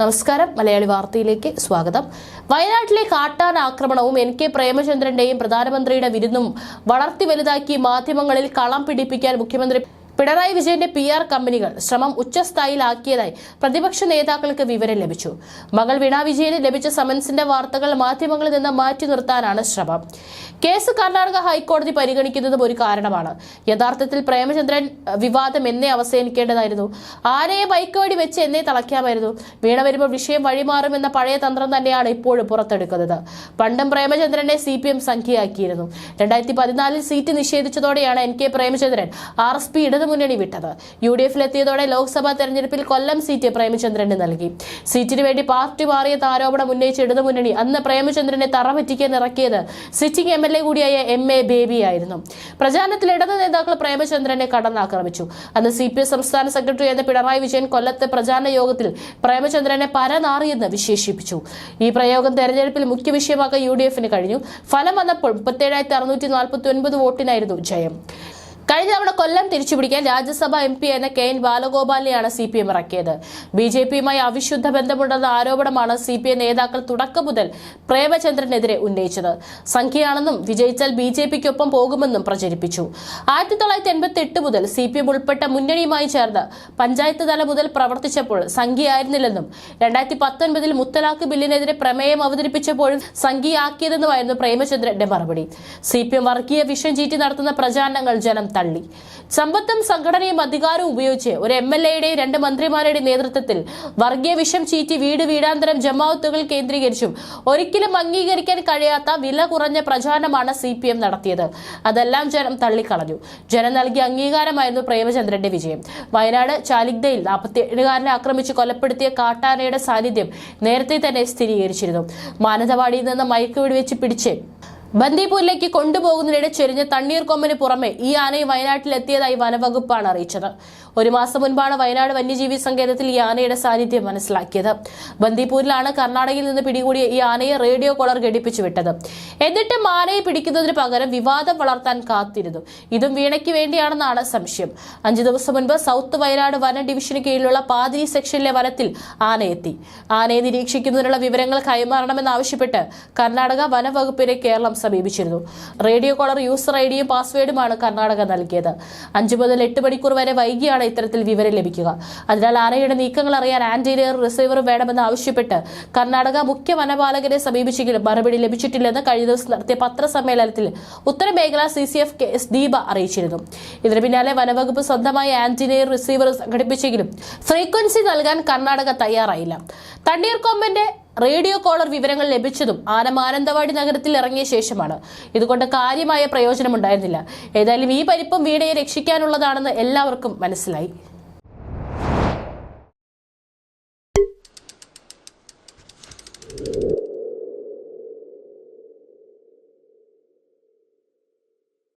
നമസ്കാരം. മലയാളി വാർത്തയിലേക്ക് സ്വാഗതം. വയനാട്ടിലെ കാട്ടാന ആക്രമണവും എൻ കെ പ്രേമചന്ദ്രന്റെയും പ്രധാനമന്ത്രിയുടെ വിരുന്നും വളർത്തി വലുതാക്കി മാധ്യമങ്ങളിൽ കളം പിടിപ്പിക്കാൻ മുഖ്യമന്ത്രി പിണറായി വിജയന്റെ പി ആർ കമ്പനികൾ ശ്രമം ഉച്ചസ്ഥായിലാക്കിയതായി പ്രതിപക്ഷ നേതാക്കൾക്ക് വിവരം ലഭിച്ചു. മകൾ വീണ വിജയന് ലഭിച്ച സമൻസിന്റെ വാർത്തകൾ മാധ്യമങ്ങളിൽ നിന്ന് മാറ്റി നിർത്താനാണ് ശ്രമം. കേസ് കർണാടക ഹൈക്കോടതി പരിഗണിക്കുന്നതും ഒരു കാരണമാണ്. യഥാർത്ഥത്തിൽ പ്രേമചന്ദ്രൻ വിവാദം എന്നേ അവസാനിക്കേണ്ടതായിരുന്നു. ആരെയെ ബൈക്ക് വഴി വെച്ച് എന്നേ തളയ്ക്കാമായിരുന്നു. വീണ വരുമ്പോൾ വിഷയം വഴിമാറുമെന്ന പഴയ തന്ത്രം തന്നെയാണ് ഇപ്പോഴും പുറത്തെടുക്കുന്നത്. പണ്ടും പ്രേമചന്ദ്രനെ സി പി എം സംഖ്യയാക്കിയിരുന്നു. രണ്ടായിരത്തി പതിനാലിൽ seat നിഷേധിച്ചതോടെയാണ് N K Premachandran R S P ഇടതുമുന്നണി വിട്ടത്. യു ഡി എഫിലെത്തിയതോടെ ലോക്സഭാ തെരഞ്ഞെടുപ്പിൽ കൊല്ലം സീറ്റ് പ്രേമചന്ദ്രന് നൽകി. സീറ്റിന് വേണ്ടി പാർട്ടി മാറിയത് ആരോപണം ഉന്നയിച്ച ഇടതുമുന്നണി അന്ന് പ്രേമചന്ദ്രനെ തറപറ്റിക്കാൻ ഇറക്കിയത് സിറ്റിംഗ് എം എൽ എ കൂടിയായ എം എ ബേബിയായിരുന്നു പ്രചാരണത്തിൽ ഇടത് നേതാക്കൾ പ്രേമചന്ദ്രനെ കടന്നാക്രമിച്ചു. അന്ന് സി പി എം സംസ്ഥാന സെക്രട്ടറി എന്ന പിണറായി വിജയൻ കൊല്ലത്തെ പ്രചാരണ യോഗത്തിൽ പ്രേമചന്ദ്രനെ പരനാറിയെന്ന് വിശേഷിപ്പിച്ചു. ഈ പ്രയോഗം തെരഞ്ഞെടുപ്പിൽ മുഖ്യ വിഷയമാക്കാൻ യു ഡി എഫിന് കഴിഞ്ഞു. ഫലം വന്നപ്പോൾ മുപ്പത്തേഴായിരത്തി അറുന്നൂറ്റി നാൽപ്പത്തി ഒൻപത് വോട്ടിനായിരുന്നു ജയം. കഴിഞ്ഞ തവണ കൊല്ലം തിരിച്ചുപിടിക്കാൻ രാജ്യസഭ എം പി എന്ന കെ എൻ ബാലഗോപാലിനെയാണ് സി പി എം ഇറക്കിയത്. ബി ജെ പിയുമായി അവിശുദ്ധ ബന്ധമുണ്ടെന്ന ആരോപണമാണ് സി പി എം നേതാക്കൾ തുടക്കം മുതൽ പ്രേമചന്ദ്രനെതിരെ ഉന്നയിച്ചത്. സംഖ്യയാണെന്നും വിജയിച്ചാൽ ബി ജെ പിക്കൊപ്പം പോകുമെന്നും പ്രചരിപ്പിച്ചു. ആയിരത്തി തൊള്ളായിരത്തി എൺപത്തി എട്ട് മുതൽ സി പി എം ഉൾപ്പെട്ട മുന്നണിയുമായി ചേർന്ന് പഞ്ചായത്ത് തലം മുതൽ പ്രവർത്തിച്ചപ്പോൾ സംഖ്യയായിരുന്നില്ലെന്നും രണ്ടായിരത്തി പത്തൊൻപതിൽ മുത്തലാഖ് ബില്ലിനെതിരെ പ്രമേയം അവതരിപ്പിച്ചപ്പോഴും സംഖ്യയാക്കിയതെന്നുമായിരുന്നു പ്രേമചന്ദ്രന്റെ മറുപടി. സി പി എം വർഗീയ വിഷം ചീറ്റി നടത്തുന്ന പ്രചാരണങ്ങൾ ജനം തള്ളി. സമ്പത്തും സംഘടനയും അധികാരവും ഉപയോഗിച്ച് ഒരു എം എൽ എയുടെയും രണ്ട് മന്ത്രിമാരുടെയും നേതൃത്വത്തിൽ വർഗീയ വിഷം ചീറ്റി വീട് വീടാന്തരം ജമാഅത്തുകൾ കേന്ദ്രീകരിച്ചും ഒരിക്കലും അംഗീകരിക്കാൻ കഴിയാത്ത വില കുറഞ്ഞ പ്രചാരണമാണ് സി പി എം നടത്തിയത്. അതെല്ലാം ജനം തള്ളിക്കളഞ്ഞു. ജനം നൽകിയ അംഗീകാരമായിരുന്നു പ്രേമചന്ദ്രന്റെ വിജയം. വയനാട് ചാലിഗ്ദയിൽ നാൽപ്പത്തിയേഴുകാരനെ ആക്രമിച്ച് കൊലപ്പെടുത്തിയ കാട്ടാനയുടെ സാന്നിധ്യം നേരത്തെ തന്നെ സ്ഥിരീകരിച്ചിരുന്നു. മാനന്തവാടിയിൽ നിന്ന് മയക്കുവെടി വെച്ച് പിടിച്ച് ബന്ദിപൂരിലേക്ക് കൊണ്ടുപോകുന്നതിനിടെ ചെരിഞ്ഞ തണ്ണീർക്കൊമ്പിന് പുറമെ ഈ ആനയും വയനാട്ടിലെത്തിയതായി വനവകുപ്പാണ് അറിയിച്ചത്. ഒരു മാസം മുൻപാണ് വയനാട് വന്യജീവി സങ്കേതത്തിൽ ഈ ആനയുടെ സാന്നിധ്യം മനസ്സിലാക്കിയത്. ബന്ദിപൂരിലാണ് കർണാടകയിൽ നിന്ന് പിടികൂടിയ ഈ ആനയെ റേഡിയോ കോളർ ഘടിപ്പിച്ചു വിട്ടത്. എന്നിട്ടും ആനയെ പിടിക്കുന്നതിന് പകരം വിവാദം വളർത്താൻ കാത്തിരുന്നു. ഇതും വീണയ്ക്ക് വേണ്ടിയാണെന്നാണ് സംശയം. അഞ്ചു ദിവസം മുൻപ് സൗത്ത് വയനാട് വന ഡിവിഷന് കീഴിലുള്ള പാതിരി സെക്ഷനിലെ വനത്തിൽ ആനയെത്തി. ആനയെ നിരീക്ഷിക്കുന്നതിനുള്ള വിവരങ്ങൾ കൈമാറണമെന്നാവശ്യപ്പെട്ട് കർണാടക വനവകുപ്പിനെ കേരളം സമീപിച്ചിരുന്നു. റേഡിയോ കോളർ യൂസർ ഐഡിയും പാസ്വേഡുമാണ് കർണാടക നൽകിയത്. അഞ്ചു മുതൽ എട്ട് മണിക്കൂർ വരെ വൈകിയാണ് ഇത്തരത്തിൽ വിവരം ലഭിക്കുക. അതിനാൽ ആനയുടെ നീക്കങ്ങൾ അറിയാൻ ആന്റിനിയർ റിസീവർ വേണമെന്ന് ആവശ്യപ്പെട്ട് കർണാടക മുഖ്യ വനപാലകരെ സമീപിച്ചെങ്കിലും മറുപടി ലഭിച്ചിട്ടില്ലെന്ന് കഴിഞ്ഞ ദിവസം നടത്തിയ പത്രസമ്മേളനത്തിൽ ഉത്തരമേഖല C C F S Deepa അറിയിച്ചിരുന്നു. ഇതിന് പിന്നാലെ വനവകുപ്പ് സ്വന്തമായി ആന്റിനിയർ റിസീവർ സംഘടിപ്പിച്ചെങ്കിലും ഫ്രീക്വൻസി നൽകാൻ കർണാടക തയ്യാറായില്ല. തണ്ണീർക്കൊമ്പന്റെ റേഡിയോ കോളർ വിവരങ്ങൾ ലഭിച്ചതും ആന മാനന്തവാടി നഗരത്തിൽ ഇറങ്ങിയ ശേഷമാണ്. ഇതുകൊണ്ട് കാര്യമായ പ്രയോജനമുണ്ടായിരുന്നില്ല. ഏതായാലും ഈ പരിപ്പം വീടയെ രക്ഷിക്കാനുള്ളതാണെന്ന് എല്ലാവർക്കും മനസ്സിലായി.